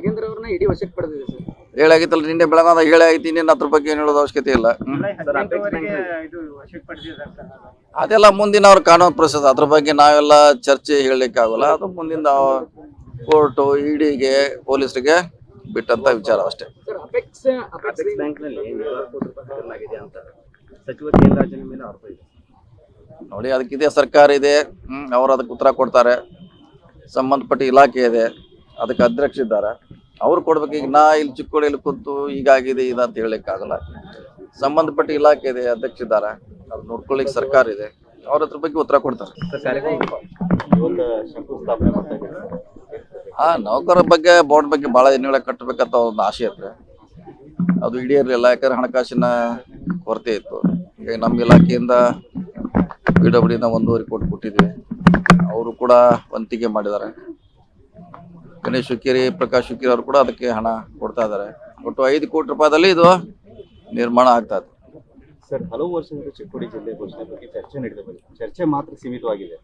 ಅನ್ನ ಇಡೀ ವಶಕ್ಕೆ ಪಡೆದಿದೆ ಸರ್. ಹೇಳಾಗಿತ್ತಲ್ಲ ನಿನ್ನೆ ಬೆಳಗಾದ ಹೇಳಾಗಿತ್ತು ಇನ್ನೇನು ಅದ್ರ ಬಗ್ಗೆ ಏನು ಹೇಳೋದು ಅವಶ್ಯಕತೆ ಇಲ್ಲ. ಹ್ಮ್. ಅದೆಲ್ಲ ಮುಂದಿನ ಅವ್ರ ಕಾನೂನು ಪ್ರೊಸೆಸ್ ಅದ್ರ ಬಗ್ಗೆ ನಾವೆಲ್ಲ ಚರ್ಚೆ ಹೇಳಲಿಕ್ಕೆ ಆಗೋಲ್ಲ ಅದು ಮುಂದಿನ ಕೋರ್ಟು ಇಡಿಗೆ ಪೊಲೀಸರಿಗೆ ಬಿಟ್ಟಂತ ವಿಚಾರ ಅಷ್ಟೇ. ಸರ್ ಅಪೆಕ್ಸ್ ಅಪೆಕ್ಸ್ ಕೋಟಿ ರೂಪಾಯಿ ಅಂತ. ಸಚಿವ ಕೆ ರಾಜನ ಮೇಲೆ ಆರೋಪ ಇದೆ. ನೋಡಿ ಅದಕ್ಕಿದೆ ಸರ್ಕಾರ ಇದೆ. ಹ್ಮ್ ಅವ್ರು ಅದಕ್ಕೆ ಉತ್ತರ ಕೊಡ್ತಾರೆ. ಸಂಬಂಧಪಟ್ಟ ಇಲಾಖೆ ಇದೆ. ಅದಕ್ಕೆ ಅಧ್ಯಕ್ಷ ಇದ್ದಾರೆ. ಅವ್ರು ಕೊಡ್ಬೇಕು, ಈಗ ನಾ ಇಲ್ಲಿ ಚಿಕ್ಕೋಡಿಯಲ್ಲಿ ಕೂತು ಈಗಾಗಿದೆ ಇದು ಅಂತ ಹೇಳಲಿಕ್ಕಾಗಲ್ಲ ಸಂಬಂಧಪಟ್ಟ ಇಲಾಖೆ ಇದೆ ಅಧ್ಯಕ್ಷ ಇದ್ದಾರೆ. ಅದು ನೋಡ್ಕೊಳ್ಳಿಕ್ಕೆ ಸರ್ಕಾರ ಇದೆ. ಅವ್ರ ಹತ್ರ ಬಗ್ಗೆ ಉತ್ತರ ಕೊಡ್ತಾರೆ. ಹಾ, ನೌಕರರ ಬಗ್ಗೆ, ಬೋರ್ಡ್ ಬಗ್ಗೆ ಬಹಳ ದಿನಗಳ ಕಟ್ಟಬೇಕಂತ ಒಂದು ಆಸೆ ಇತ್ತು. ಅದು ಈಡೇರಲಿಲ್ಲ, ಯಾಕಂದ್ರೆ ಹಣಕಾಸಿನ ಕೊರತೆ ಇತ್ತು. ಈಗ ನಮ್ಮ ಇಲಾಖೆಯಿಂದ ಪಿ ಡಬ್ಲ್ಯೂನ ಒಂದೂವರೆ ಕೋಟಿ ಕೊಟ್ಟಿದ್ವಿ. ಅವರು ಕೂಡ ವಂತಿಗೆ ಮಾಡಿದ್ದಾರೆ. ಗಣೇಶ್ ಹುಕ್ಕೇರಿ ಪ್ರಕಾಶ್ ಹುಕ್ಕೇರಿ ಅವರು ಕೂಡ ಅದಕ್ಕೆ ಹಣ ಕೊಡ್ತಾ ಇದ್ದಾರೆ ಒಟ್ಟು ಐದು ಕೋಟಿ ರೂಪಾಯಿದಲ್ಲಿ ಇದು ನಿರ್ಮಾಣ ಆಗ್ತಾ ಇದೆ. ಸರ್ ಹಲವು ವರ್ಷದಿಂದ ಚಿಕ್ಕೋಡಿ ಜಿಲ್ಲೆ ಘೋಷಣೆ ಬಗ್ಗೆ ಚರ್ಚೆ ನಡೆದ ಚರ್ಚೆ ಮಾತ್ರ ಸೀಮಿತವಾಗಿದೆ.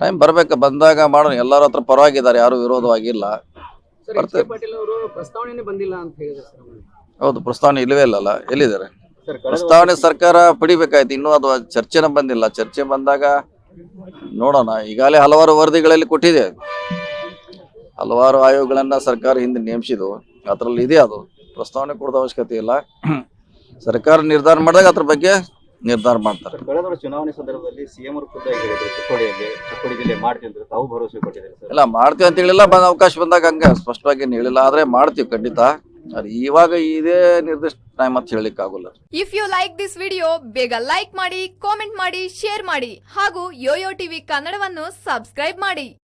ಟೈಮ್ ಬರ್ಬೇಕು ಬಂದಾಗ ಮಾಡೋಣ. ಎಲ್ಲರ ಹತ್ರ ಪರವಾಗಿದ್ದಾರೆ ಯಾರು ವಿರೋಧವಾಗಿಲ್ಲ. ಸರ್ ಎಚ್ ಕೆ ಪಾಟೀಲ್ ಅವರು ಪ್ರಸ್ತಾವನೆನೇ ಬಂದಿಲ್ಲ ಅಂತ ಹೇಳಿದ್ರು ಸರ್ ಹೌದು ಪ್ರಸ್ತಾವನೆ ಇಲ್ಲವೇ ಇಲ್ಲಲ್ಲ ಎಲ್ಲಿದ್ದಾರೆ? ಸರ್ ಕಳೆದ ಪ್ರಸ್ತಾವನೆ ಸರ್ಕಾರ ಪಡಿಬೇಕಾಯ್ತು ಇನ್ನೂ ಅದು ಚರ್ಚೆನ ಬಂದಿಲ್ಲ. ಚರ್ಚೆ ಬಂದಾಗ ನೋಡೋಣ. ಈಗಾಗಲೇ ಹಲವಾರು ವರದಿಗಳಲ್ಲಿ ಕೊಟ್ಟಿದೆ. ಹಲವಾರು ಆಯೋಗಗಳನ್ನ ಸರ್ಕಾರ ಹಿಂದೆ ನೇಮಿಸಿದ್ವು ಅದರಲ್ಲಿ ಇದೆ ಅದು. ಪ್ರಸ್ತಾವನೆ ಕೊಡೋದ ಅವಶ್ಯಕತೆ ಇಲ್ಲ. ಸರ್ಕಾರ ನಿರ್ಧಾರ ಮಾಡಿದಾಗ ಅದ್ರ ಬಗ್ಗೆ ನಿರ್ಧಾರ ಮಾಡ್ತಾರೆ. ಕಳೆದ ವರ್ಷ ಚುನಾವಣೆ ಸಂದರ್ಭದಲ್ಲಿ ಸಿಎಂ ಅವರು ಖುದ್ದಾಗಿ ಹೇಳಿದ್ರು ಚಿಕ್ಕೋಡಿಯಲ್ಲಿ ಚಿಕ್ಕೋಡಿ ಜಿಲ್ಲೆ ಮಾಡ್ತೀವಿ ಅಂತ ತಾವು ಭರವಸೆ ಕೊಟ್ಟಿದ್ದಾರೆ ಇಲ್ಲ ಮಾಡ್ತೀವಿ ಅಂತ ಹೇಳಿಲ್ಲ ಬಂದ ಅವಕಾಶ ಬಂದಾಗ ಹಂಗ ಸ್ಪಷ್ಟವಾಗಿ ಏನು ಹೇಳಿಲ್ಲ. ಆದ್ರೆ ಮಾಡ್ತೀವಿ ಖಂಡಿತ. ಅದು ಇವಾಗ ಇದೇ ನಿರ್ದಿಷ್ಟ ಟೈಮ್ ಅಂತ ಹೇಳಲಿಕ್ಕೆ ಆಗೋಲ್ಲ. If you like this video ಬೇಗ ಲೈಕ್ ಮಾಡಿ ಕಾಮೆಂಟ್ ಮಾಡಿ ಶೇರ್ ಮಾಡಿ. ಹಾಗೂ ಯೋಯೋ ಟಿವಿ ಕನ್ನಡವನ್ನು ಸಬ್ಸ್ಕ್ರೈಬ್ ಮಾಡಿ.